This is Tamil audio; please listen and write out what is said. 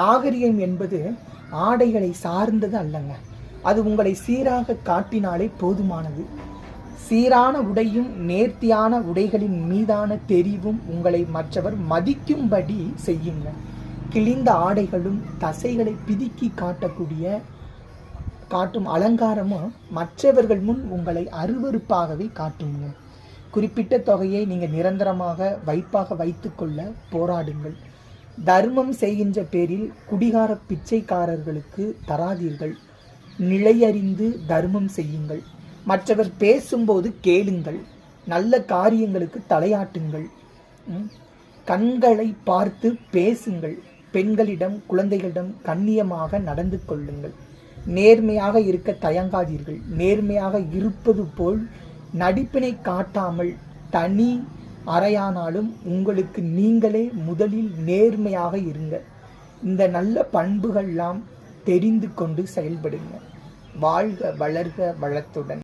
நாகரிகம் என்பது ஆடைகளை சார்ந்தது அல்லங்க. அது உங்களை சீராக காட்டினாலே போதுமானது. சீரான உடையும் நேர்த்தியான உடைகளின் மீதான தெரிவும் உங்களை மற்றவர் மதிக்கும்படி செய்யுங்க. கிழிந்த ஆடைகளும் தசைகளை பிதுக்கி காட்டக்கூடிய காட்டும் அலங்காரமும் மற்றவர்கள் முன் உங்களை அருவருப்பாகவே காட்டுங்க. குறிப்பிட்ட தொகையை நீங்கள் நிரந்தரமாக வைப்பாக வைத்துக்கொள்ள போராடுங்கள். தர்மம் செய்கின்ற பேரில் குடிகார பிச்சைக்காரர்களுக்கு தராதீர்கள். நிலையறிந்து தர்மம் செய்யுங்கள். மற்றவர் பேசும்போது கேளுங்கள். நல்ல காரியங்களுக்கு தலையாட்டுங்கள். கண்களை பார்த்து பேசுங்கள். பெண்களிடம் குழந்தைகளிடம் கண்ணியமாக நடந்து கொள்ளுங்கள். நேர்மையாக இருக்க தயங்காதீர்கள். நேர்மையாக இருப்பது போல் நடிப்பினை காட்டாமல் தனி அறையானாலும் உங்களுக்கு நீங்களே முதலில் நேர்மையாக இருங்க இந்த நல்ல பண்புகள்லாம் தெரிந்து கொண்டு செயல்படுங்க வாழ்க வளர்க வளத்துடன்.